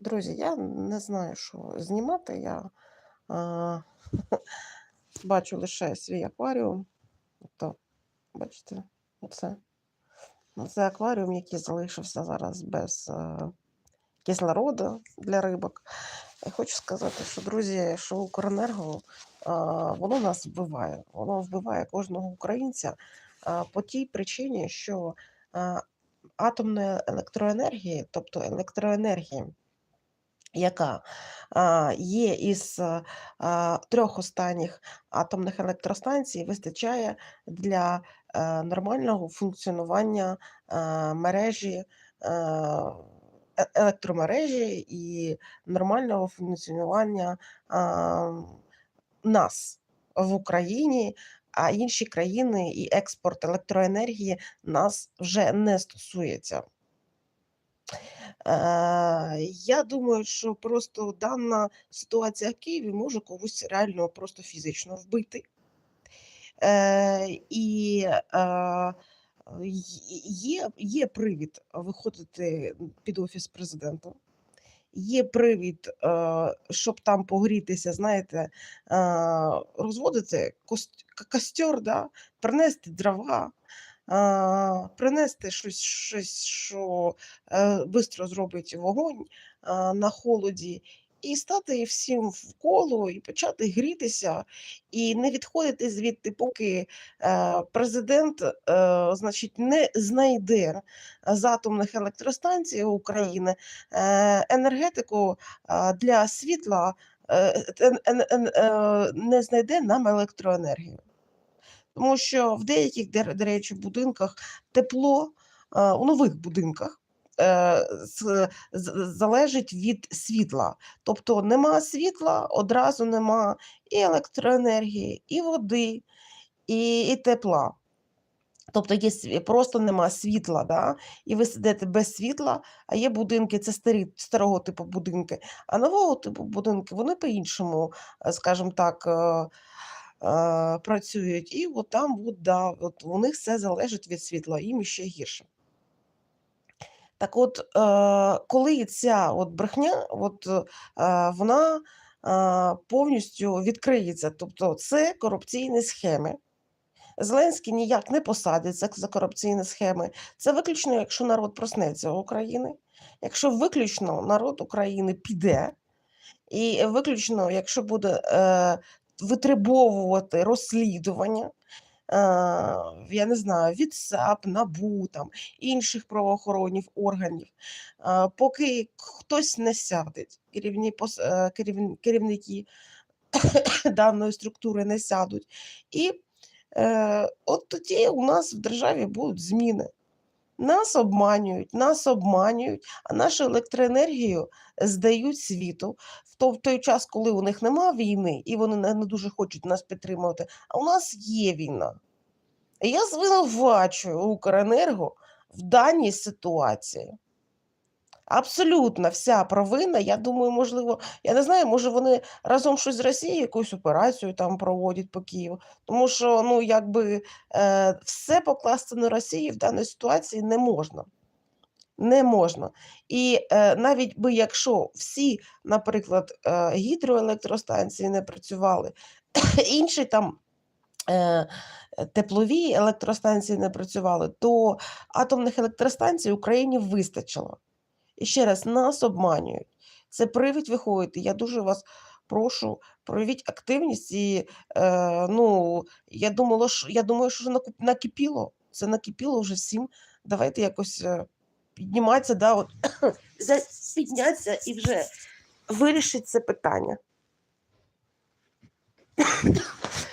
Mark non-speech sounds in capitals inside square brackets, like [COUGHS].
Друзі, я не знаю, що знімати. Я а, [LAUGHS] бачу лише свій акваріум. То, бачите, оце. Це акваріум, який залишився зараз без е, кислороду для рибок. Я хочу сказати, що, друзі, що Укренерго а, воно нас вбиває. Воно вбиває кожного українця а, по тій причині, що а, атомної електроенергії, тобто електроенергії, яка є із трьох останніх атомних електростанцій, вистачає для е, нормального функціонування е, мережі. е- Електромережі і нормального функціонування а, нас в Україні, а інші країни і експорт електроенергії нас вже не стосується. Е, я думаю, що просто дана ситуація в Києві може когось реально просто фізично вбити. Е, і е, є, є привід виходити під офіс президента. Є привід, е, щоб там погрітися, знаєте, е, розводити костер, да? принести дрова, е, принести щось, щось що швидко зробить вогонь на холоді, і стати всім в коло, і почати грітися, і не відходити звідти, поки е, президент е, значить, не знайде з атомних електростанцій України е, енергетику для світла не знайде нам електроенергію. Тому що в деяких, до речі, будинках тепло, у нових будинках. Е, Залежить від світла. Тобто нема світла, одразу нема і електроенергії, і води, і, і тепла. Тобто є просто нема світла, да? і ви сидите без світла, а є будинки, це старі, старого типу будинки, а нового типу будинки, вони по-іншому, е, скажімо так, е, працюють. І от там от, да, от у них все залежить від світла, їм ще гірше. Так от, е, коли ця от брехня, от, е, вона е, повністю відкриється, тобто це корупційні схеми. Зеленський ніяк не посадиться за корупційні схеми. Це виключно, якщо народ проснеться України, якщо виключно народ України піде, і виключно, якщо буде е, витребовувати розслідування, я не знаю, від САП, НАБУ, там, інших правоохоронних органів, е, поки хтось не сядеть, керівні, е, керівники [COUGHS] даної структури не сядуть. І Е, от тоді у нас в державі будуть зміни. Нас обманюють, нас обманюють, а нашу електроенергію здають світу в той, в той час, коли у них нема війни, і вони не дуже хочуть нас підтримувати. А у нас є війна. Я звинувачую Укренерго в даній ситуації. Абсолютно вся провина. Я думаю, можливо, я не знаю, може вони разом щось з Росією якусь операцію там проводять по Києву. Тому що ну, якби е, все покласти на Росію в даній ситуації не можна. Не можна. І е, навіть би якщо всі, наприклад, е, гідроелектростанції не працювали, [COUGHS] інші там теплові електростанції не працювали, то атомних електростанцій Україні вистачило. І ще раз, нас обманюють. Це привід виходити. Я дуже вас прошу, проявіть активність. І е, ну, я, думала, що, я думаю, що накипіло. Це накипіло вже всім. Давайте якось е, підніматися, да, от, [COUGHS] піднятися і вже вирішити це питання.